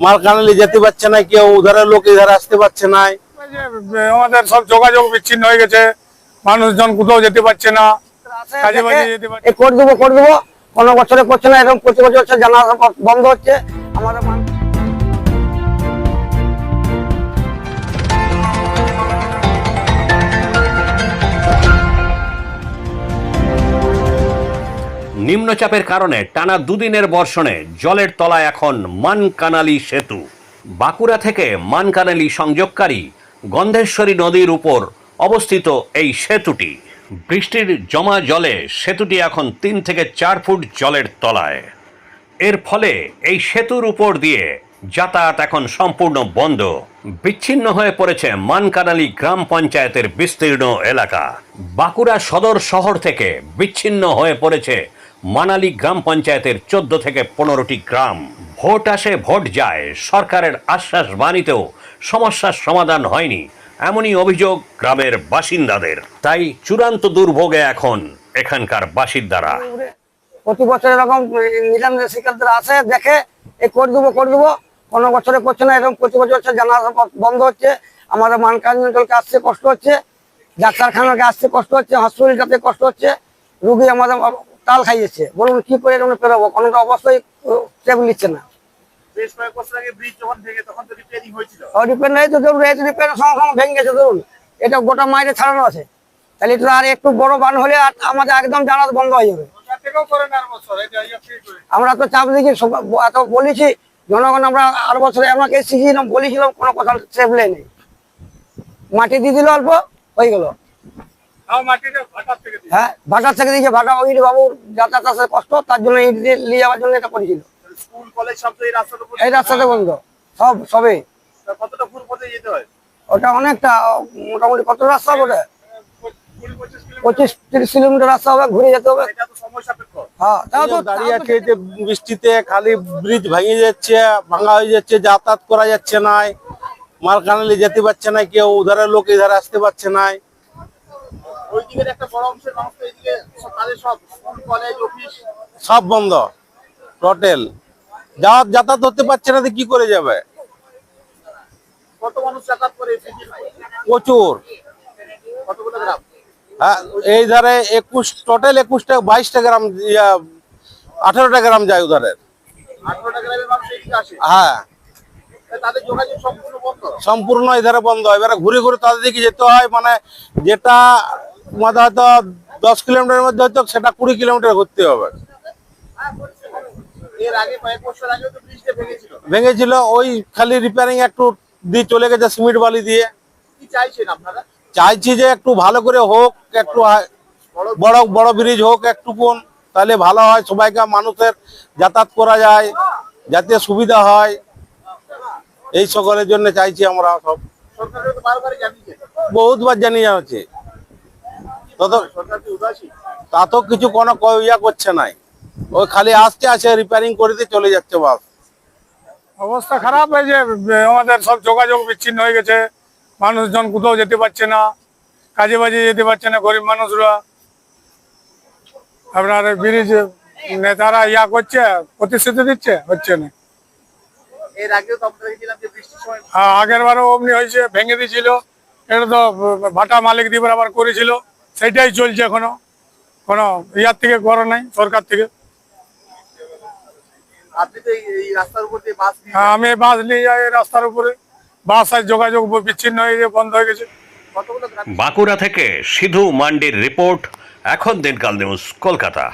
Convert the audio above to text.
মাল কানালি যেতে পারছে না কেউ উধারের লোক এধারে আসতে পারছে না। যে আমাদের সব যোগাযোগ বিচ্ছিন্ন হয়ে গেছে। মানুষজন কোথাও যেতে পারছে না। কাজে বাজে যেতে পারছে করে দেবো করে দেবো। কোনো বছরে করছে না এরকম প্রতি বছর জানা বন্ধ হচ্ছে। আমাদের নিম্নচাপের কারণে টানা দুদিনের বর্ষণে জলের তলায় এখন মানকানালি সেতু। বাঁকুড়া থেকে মানকানালি সংযোগকারী গন্ধেশ্বরী নদীর উপর অবস্থিত এই সেতুটি। বৃষ্টির জমা জলে সেতুটি এখন তিন থেকে চার ফুট জলের তলায়। এর ফলে এই সেতুর উপর দিয়ে যাতায়াত এখন সম্পূর্ণ বন্ধ। বিচ্ছিন্ন হয়ে পড়েছে মানকানালি গ্রাম পঞ্চায়েতের বিস্তীর্ণ এলাকা। বাঁকুড়া সদর শহর থেকে বিচ্ছিন্ন হয়ে পড়েছে মানালি গ্রাম পঞ্চায়েতের চোদ্দ থেকে পনেরোটি গ্রাম। ভোট আসে, ভোট যায়। সরকারের আশ্বাস বাণীতেও সমস্যার সমাধান হয়নি। এমনই অভিযোগ গ্রামের বাসিন্দাদের। তাই চূড়ান্ত দুর্ভোগে এখন এখানকার বাসিন্দারা। প্রতি বছর এরকম নিলাম শিক্ষার্থীরা আসে দেখে এ করে দেবো করে দেবো। কোনো বছরে করছে না, এরকম প্রতি বছর হচ্ছে বন্ধ হচ্ছে। আমাদের মানকান অঞ্চলকে আসতে কষ্ট হচ্ছে, ডাক্তারখানাকে আসতে কষ্ট হচ্ছে হসপিটালটাতে কষ্ট হচ্ছে। রুগী আমাদের তাল খাইয়েছে। বলুন কি করে এরকম পেরোবো কোনো তো অবশ্যই স্টেপ নিচ্ছে না। ভেঙে তখন তো রিপেয়ারিং হয়েছিল। রিপেয়ার নেই তো ধরুন রিপেয়ার সঙ্গে সঙ্গে ভেঙে গেছে ধরুন। এটা গোটা মাইরে ছাড়ানো আছে। তাহলে এটা আর একটু বড় বান হলে আর আমাদের একদম জানা বন্ধ হয়ে যাবে। ইয়ে আমরা তো চাপ দিকে এত বলেছি জনগণ আমরা আর বছরে আমাকে শিখিয়েছিলাম বলেছিলাম কোনো কথা নেই। মাটি দিয়ে দিল অল্প হয়ে গেল তাও মাটিটা ভাটার থেকে দিই হ্যাঁ ভাটার থেকে দিয়েছে ভাটা ওই বাবুর যাতায়াত আসতে কষ্ট তার জন্য ইট দিয়ে নিয়ে যাওয়ার জন্য এটা করেছিল। স্কুল কলেজ সব তো এই রাস্তাতে বন্ধ সব সবে। কতটা যেতে হয়? ওটা অনেকটা মোটামুটি কত রাস্তা হবে কুড়ি পঁচিশ তিরিশ কিলোমিটার রাস্তা হবে ঘুরে যেতে হবে। হ্যাঁ তাও তো দাঁড়িয়ে আছে যে বৃষ্টিতে খালি ব্রিজ ভেঙে যাচ্ছে ভাঙা হয়ে যাচ্ছে যাতায়াত করা যাচ্ছে না মাল কানালি যেতে পারছে না কেউ উধারের লোক এধারে আসতে পারছে না। ওই দিকের একটা বড় অংশের মানুষ তো এইদিকে সব তাদের সব স্কুল কলেজ অফিস সব বন্ধ। টোটেল যাওয়ার যাতায়াত হতে পারছে না কি করে যাবে? কত মানুষ যাতায়াত করে এই ব্রিজের উপর? প্রচুর। কতগুলো গ্রাম? হ্যাঁ এই ধারে একুশ টোটাল একুশটা বাইশটা গ্রাম আঠারোটা গ্রাম যায় উধারের হ্যাঁ। সম্পূর্ণ এধারে বন্ধ। এবারে ঘুরে ঘুরে তাদের দিকে যেতে হয় মানে যেটা তোমাদের হয়তো দশ কিলোমিটারের মধ্যে হয়তো সেটা কুড়ি কিলোমিটার ঘুরতে হবে। ভেঙেছিল। ওই খালি রিপেয়ারিং একটু দিয়ে চলে গেছে সিমেন্ট বালি দিয়ে। চাইছি যে একটু ভালো করে হোক একটু বড় বড় ব্রিজ হোক একটু কোন তাহলে ভালো হয় সবাইকে মানুষের যাতায়াত করা যায় যাতে সুবিধা হয়। এই সকলের জন্য চাইছি আমরা সব। বহুতবার জানিয়ে যাচ্ছে তত তা তো কিছু কোনো ইয়া করছে নাই। ওই খালি আসছে আসে রিপেয়ারিং করে দিয়ে চলে যাচ্ছে বাস। অবস্থা খারাপ এই যে আমাদের সব যোগাযোগ বিচ্ছিন্ন হয়ে গেছে। মানুষজন কোথাও যেতে পারছে না। কাজে বাজে যেতে পারছে না গরিব মানুষরা। আপনার ব্রিজ নেতারা ইয়া করছে প্রতিশ্রুতি দিচ্ছে হচ্ছে না। এর আগেও তো আমরা দেখছিলাম যে বৃষ্টির সময় আর আগের বারও অমনি হয়েছে ভেঙে দিয়েছিল। এটা তো ভাটা মালিক দিবার আবার করেছিল। সেটাই চলছে এখনও। কোনো ইয়ার থেকে করা নাই সরকার থেকে। এই- এই রাস্তার উপর দিয়ে বাস হ্যাঁ, আমি বাস নিয়ে যাই এই রাস্তার উপরে। বাস আর যোগাযোগ বিচ্ছিন্ন হয়ে গিয়ে বন্ধ হয়ে গেছে। বাঁকুড়া থেকে সিধু মান্ডির রিপোর্ট এখন দিনকাল নিউজ কলকাতা।